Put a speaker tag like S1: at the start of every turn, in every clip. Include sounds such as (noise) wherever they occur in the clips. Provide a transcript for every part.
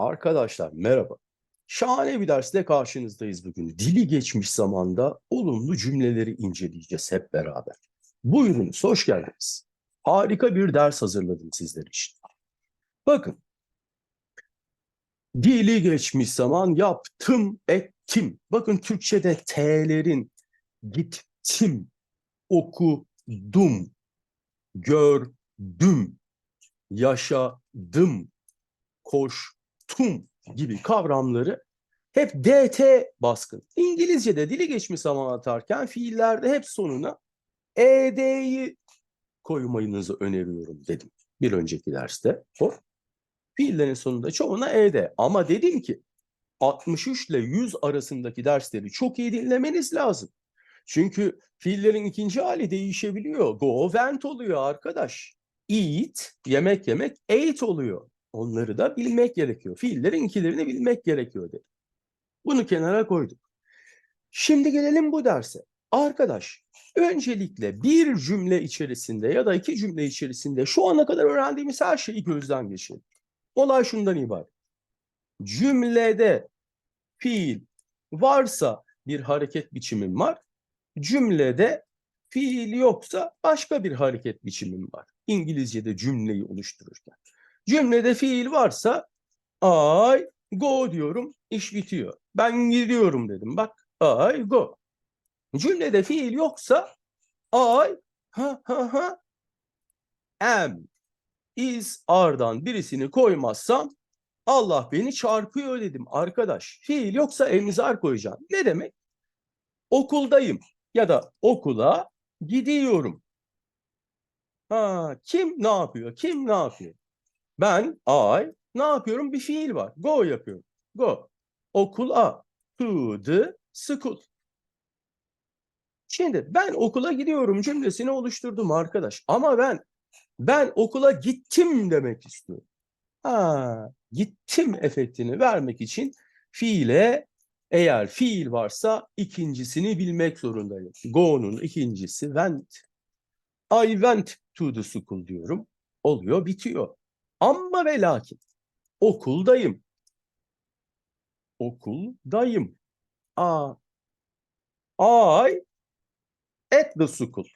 S1: Arkadaşlar merhaba. Şahane bir dersle karşınızdayız bugün. Dili geçmiş zamanda olumlu cümleleri inceleyeceğiz hep beraber. Buyurunuz, hoş geldiniz. Harika bir ders hazırladım sizler için. Bakın. Dili geçmiş zaman yaptım, ettim. Bakın Türkçe'de T'lerin gittim, okudum, gördüm, yaşadım, koştum gibi kavramları hep DT baskın. İngilizce'de dili geçmiş zaman atarken fiillerde hep sonuna ED'yi koymayınızı öneriyorum dedim. Bir önceki derste. O fiillerin sonunda çoğuna ED. Ama dedim ki 63 ile 100 arasındaki dersleri çok iyi dinlemeniz lazım. Çünkü fiillerin ikinci hali değişebiliyor. Go, went oluyor arkadaş. Eat, yemek yemek, ate oluyor. Onları da bilmek gerekiyor. Fiillerin ikilerini bilmek gerekiyor dedi. Bunu kenara koyduk. Şimdi gelelim bu derse. Arkadaş, öncelikle bir cümle içerisinde ya da iki cümle içerisinde şu ana kadar öğrendiğimiz her şeyi gözden geçirelim. Olay şundan ibaret. Cümlede fiil varsa bir hareket biçimim var. Cümlede fiil yoksa başka bir hareket biçimim var. İngilizce'de cümleyi oluştururken. Cümlede fiil varsa I go diyorum, iş bitiyor. Ben gidiyorum dedim. Bak I go. Cümlede fiil yoksa I ha ha ha am is are'dan birisini koymazsam Allah beni çarpıyor dedim arkadaş. Fiil yoksa emzar koyacağım. Ne demek? Okuldayım ya da okula gidiyorum. Ha, kim ne yapıyor? Kim ne yapıyor? Ben I ne yapıyorum? Bir fiil var. Go yapıyorum. Go. Okula. To the school. Şimdi ben okula gidiyorum cümlesini oluşturdum arkadaş. Ama ben ben okula gittim demek istiyorum. Ha, gittim efektini vermek için fiile eğer fiil varsa ikincisini bilmek zorundayım. Go'nun ikincisi went. I went to the school diyorum. Oluyor, bitiyor. Ama ve lakin okuldayım. Okuldayım. A I at the school.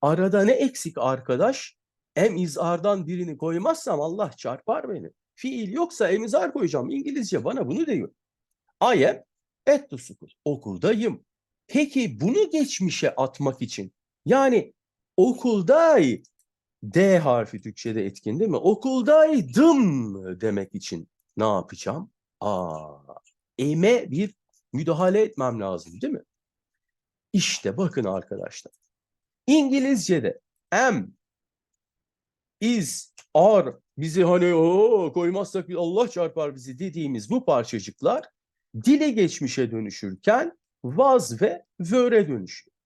S1: Arada ne eksik arkadaş? Em izardan birini koymazsam Allah çarpar beni. Fiil yoksa em izar koyacağım. İngilizce bana bunu diyor. I am at the school. Okuldayım. Peki bunu geçmişe atmak için yani okuldayım D harfi Türkçe'de etkin değil mi? Okuldaydım demek için ne yapacağım? Aa, eme bir müdahale etmem lazım değil mi? İşte bakın arkadaşlar. İngilizce'de am, is, are bizi hani o koymazsak Allah çarpar bizi dediğimiz bu parçacıklar dile geçmişe dönüşürken was ve were'e dönüşüyor.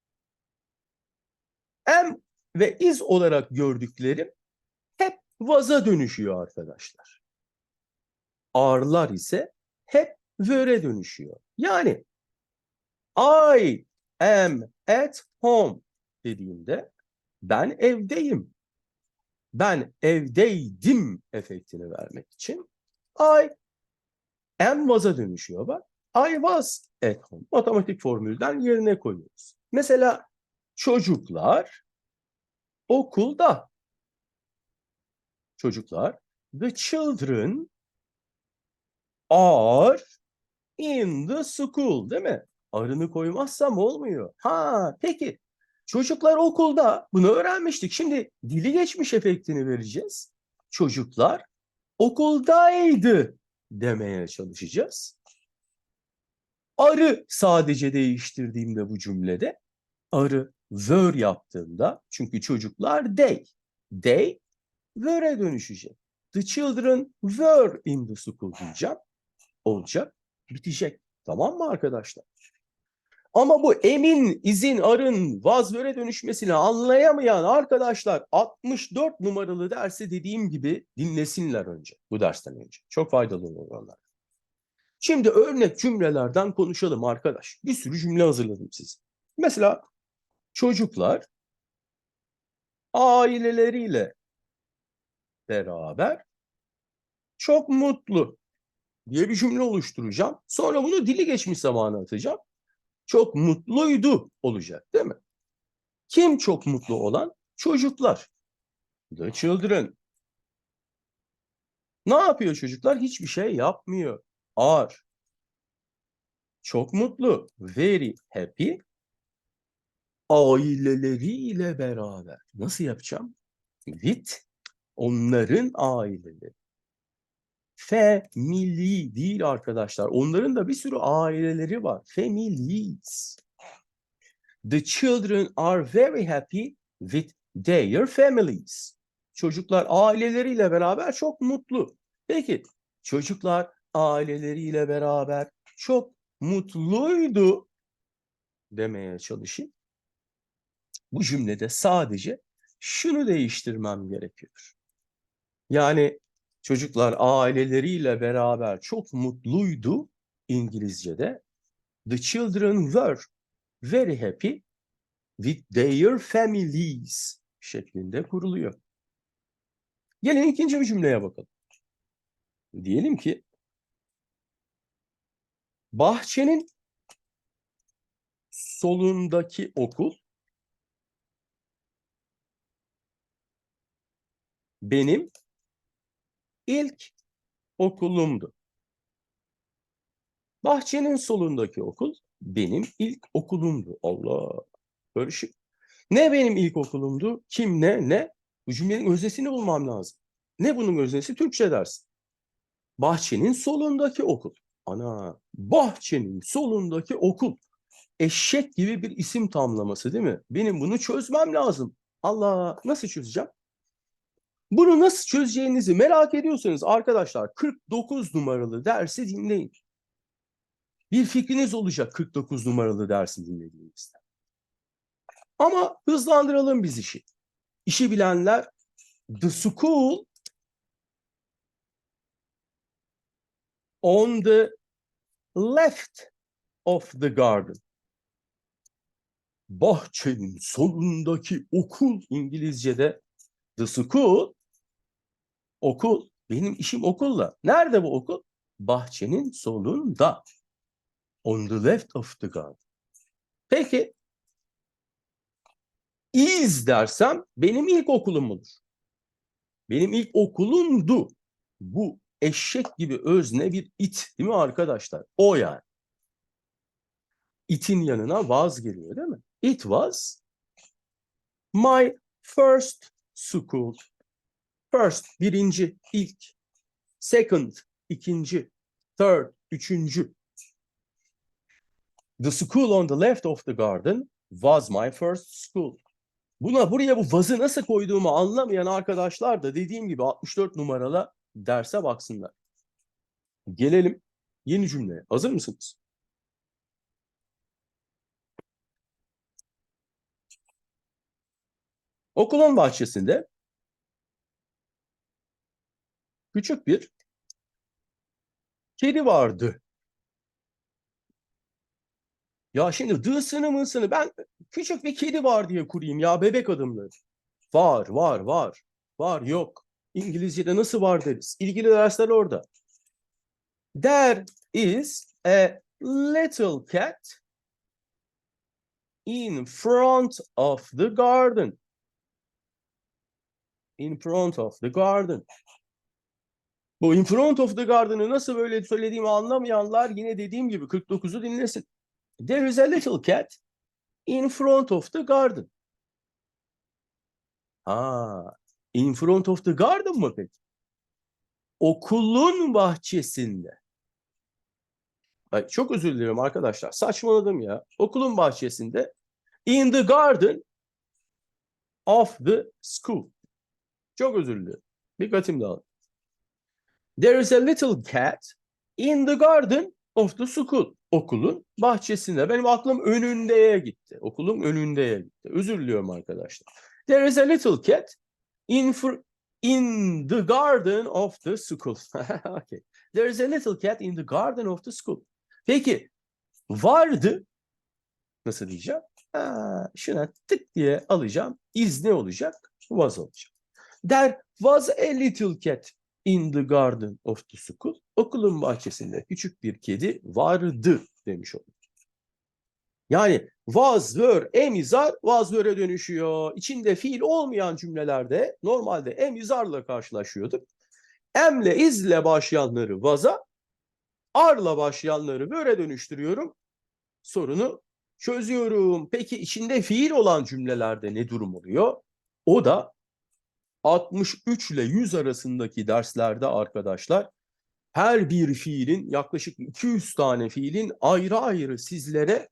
S1: Am ve is olarak gördüklerim hep was'a dönüşüyor arkadaşlar. Ağırlar ise hep were'e dönüşüyor. Yani I am at home dediğimde ben evdeyim. Ben evdeydim efektini vermek için I am was'a dönüşüyor bak. I was at home. Matematik formülden yerine koyuyoruz. Mesela çocuklar okulda. Çocuklar the children are in the school değil mi? Arını koymazsam olmuyor. Ha peki çocuklar okulda bunu öğrenmiştik. Şimdi dili geçmiş efektini vereceğiz. Çocuklar okuldaydı demeye çalışacağız. Arı sadece değiştirdiğimde bu cümlede arı were yaptığımda çünkü çocuklar they. They were'e dönüşecek. The children were in the school diyeceğim. Olacak. Bitecek. Tamam mı arkadaşlar? Ama bu emin, izin, arın, was were'e dönüşmesini anlayamayan arkadaşlar 64 numaralı dersi dediğim gibi dinlesinler önce. Bu dersten önce. Çok faydalı olur onlar. Şimdi örnek cümlelerden konuşalım arkadaş. Bir sürü cümle hazırladım size. Mesela çocuklar aileleriyle beraber çok mutlu. diye bir cümle oluşturacağım. Sonra bunu dili geçmiş zamana atacağım. Çok mutluydu olacak değil mi? Kim çok mutlu olan? Çocuklar. The children. Ne yapıyor çocuklar? Hiçbir şey yapmıyor. Are. Çok mutlu. Very happy. Aileleriyle beraber. Nasıl yapacağım? With onların aileleri. Family değil arkadaşlar. Onların da bir sürü aileleri var. Families. The children are very happy with their families. Çocuklar aileleriyle beraber çok mutlu. Peki çocuklar aileleriyle beraber çok mutluydu demeye çalışayım. Bu cümlede sadece şunu değiştirmem gerekiyor. Yani çocuklar aileleriyle beraber çok mutluydu İngilizce'de. The children were very happy with their families şeklinde kuruluyor. Gelin ikinci bir cümleye bakalım. Diyelim ki bahçenin solundaki okul benim ilk okulumdu. Bahçenin solundaki okul benim ilk okulumdu. Allah. Karışık. Ne benim ilk okulumdu? Kim ne? Ne? Bu cümlenin öznesini bulmam lazım. Ne bunun öznesi? Türkçe dersin. Bahçenin solundaki okul. Ana, bahçenin solundaki okul. Eşek gibi bir isim tamlaması değil mi? Benim bunu çözmem lazım. Allah, nasıl çözeceğim? Bunu nasıl çözeceğinizi merak ediyorsanız arkadaşlar 49 numaralı dersi dinleyin. Bir fikriniz olacak 49 numaralı dersi dinlediğinizde. Ama hızlandıralım biz işi. İşi bilenler the school on the left of the garden. Bahçenin solundaki okul İngilizce'de the school okul. Benim işim okulla. Nerede bu okul? Bahçenin solunda. On the left of the garden. Peki is dersem benim ilk okulum mudur? Benim ilk okulumdu. Bu eşek gibi özne bir it değil mi arkadaşlar? O yani. It'in yanına was geliyor değil mi? It was my first school. First, birinci, ilk. Second, ikinci. Third, üçüncü. The school on the left of the garden was my first school. Buna buraya bu vazı nasıl koyduğumu anlamayan arkadaşlar da dediğim gibi 64 numaralı derse baksınlar. Gelelim yeni cümleye. Hazır mısınız? Okulun bahçesinde küçük bir kedi vardı. Ya şimdi dığsını mısını ben küçük bir kedi var diye kurayım ya bebek adımlı. Var, var, var. Var, yok. İngilizce'de nasıl var deriz. İlgili dersler orada. There is a little cat in front of the garden. In front of the garden. Bu in front of the garden'ı nasıl böyle söylediğimi anlamayanlar yine dediğim gibi 49'u dinlesin. There is a little cat in front of the garden. Ha, in front of the garden mı peki? Okulun bahçesinde. Ay, çok özür dilerim arkadaşlar. Saçmaladım ya. Okulun bahçesinde in the garden of the school. Çok özür dilerim. Dikkatim dağıldı. There is a little cat in the garden of the school. Okulun bahçesinde. Benim aklım önündeye gitti. Okulun önündeye gitti. Özür diliyorum arkadaşlar. There is a little cat in fr- in the garden of the school. (laughs) okay. There is a little cat in the garden of the school. Peki vardı nasıl diyeceğim? Ha, şuna tık diye alacağım. Is ne olacak? Was olacak. There was a little cat In the garden of the school. Okulun bahçesinde küçük bir kedi vardı demiş olur. Yani was, were, emizar was, were'e dönüşüyor. İçinde fiil olmayan cümlelerde normalde emizarla karşılaşıyorduk. Emle, izle başlayanları was'a, arla başlayanları were'e dönüştürüyorum. Sorunu çözüyorum. Peki içinde fiil olan cümlelerde ne durum oluyor? O da 63 ile 100 arasındaki derslerde arkadaşlar her bir fiilin yaklaşık 200 tane fiilin ayrı ayrı sizlere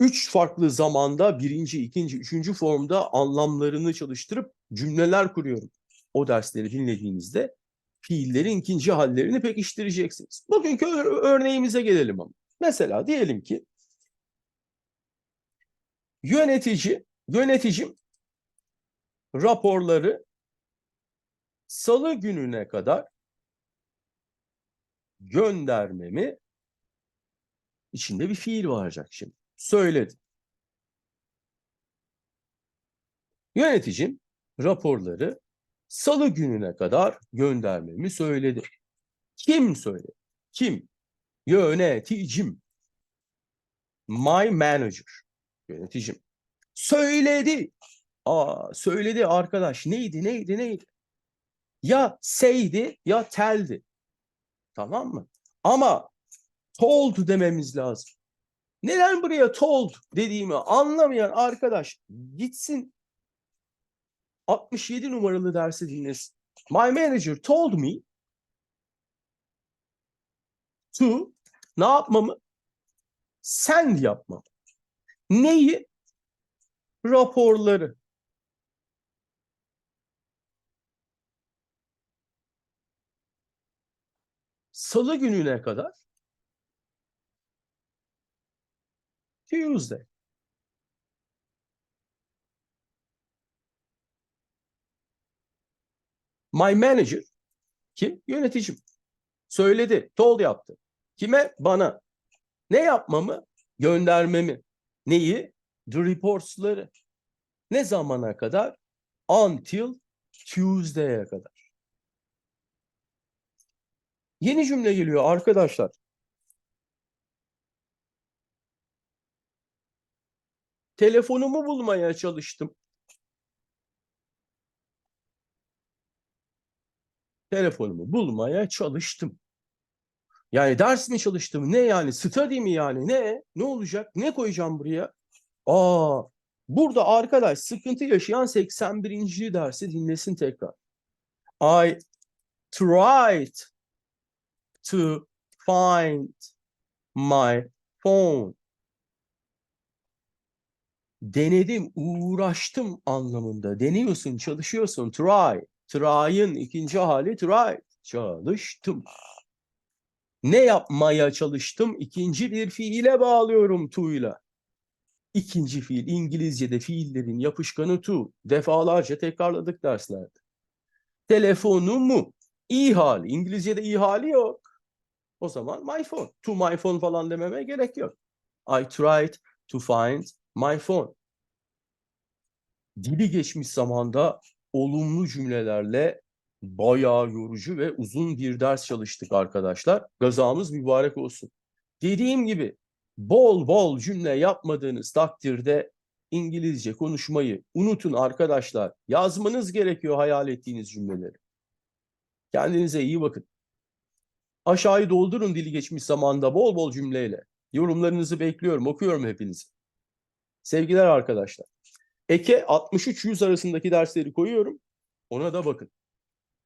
S1: üç farklı zamanda birinci, ikinci, üçüncü formda anlamlarını çalıştırıp cümleler kuruyorum. O dersleri dinlediğinizde fiillerin ikinci hallerini pekiştireceksiniz. Bugünkü ör- örneğimize gelelim ama. Mesela diyelim ki yönetici, yöneticim raporları salı gününe kadar göndermemi içinde bir fiil varacak şimdi. Söyledi. Yöneticim raporları salı gününe kadar göndermemi söyledi. Kim söyledi? Kim? Yöneticim. My manager. Yöneticim. Söyledi. Aa, söyledi arkadaş. Neydi, neydi, neydi? Ya say'di ya tell'di. Tamam mı? Ama told dememiz lazım. Neden buraya told dediğimi anlamayan arkadaş gitsin 67 numaralı dersi dinlesin. My manager told me to ne yapmamı? Send yapmam. Neyi? Raporları. Salı gününe kadar Tuesday. My manager kim? Yöneticim. Söyledi, told yaptı. Kime? Bana. Ne yapmamı? Göndermemi. Neyi? The reports'ları. Ne zamana kadar? Until Tuesday'e kadar. Yeni cümle geliyor arkadaşlar. Telefonumu bulmaya çalıştım. Telefonumu bulmaya çalıştım. Yani ders mi çalıştım? Ne yani? Study mi yani? Ne? Ne olacak? Ne koyacağım buraya? Aa, burada arkadaş sıkıntı yaşayan 81. dersi dinlesin tekrar. I tried to find my phone. Denedim, uğraştım anlamında. Deniyorsun, çalışıyorsun. Try. Try'ın ikinci hali try. Çalıştım. Ne yapmaya çalıştım? İkinci bir fiile bağlıyorum to'yla. İkinci fiil İngilizce'de fiillerin yapışkanı to. Defalarca tekrarladık derslerde. Telefonumu i hali. İngilizce'de i hali yok. O zaman my phone. To my phone falan dememe gerek yok. I tried to find my phone. Dili geçmiş zamanda olumlu cümlelerle bayağı yorucu ve uzun bir ders çalıştık arkadaşlar. Gazamız mübarek olsun. Dediğim gibi bol bol cümle yapmadığınız takdirde İngilizce konuşmayı unutun arkadaşlar. Yazmanız gerekiyor hayal ettiğiniz cümleleri. Kendinize iyi bakın. Aşağıyı doldurun dili geçmiş zamanda bol bol cümleyle. Yorumlarınızı bekliyorum, okuyorum hepinizi. Sevgiler arkadaşlar. Eke 63-100 arasındaki dersleri koyuyorum. Ona da bakın.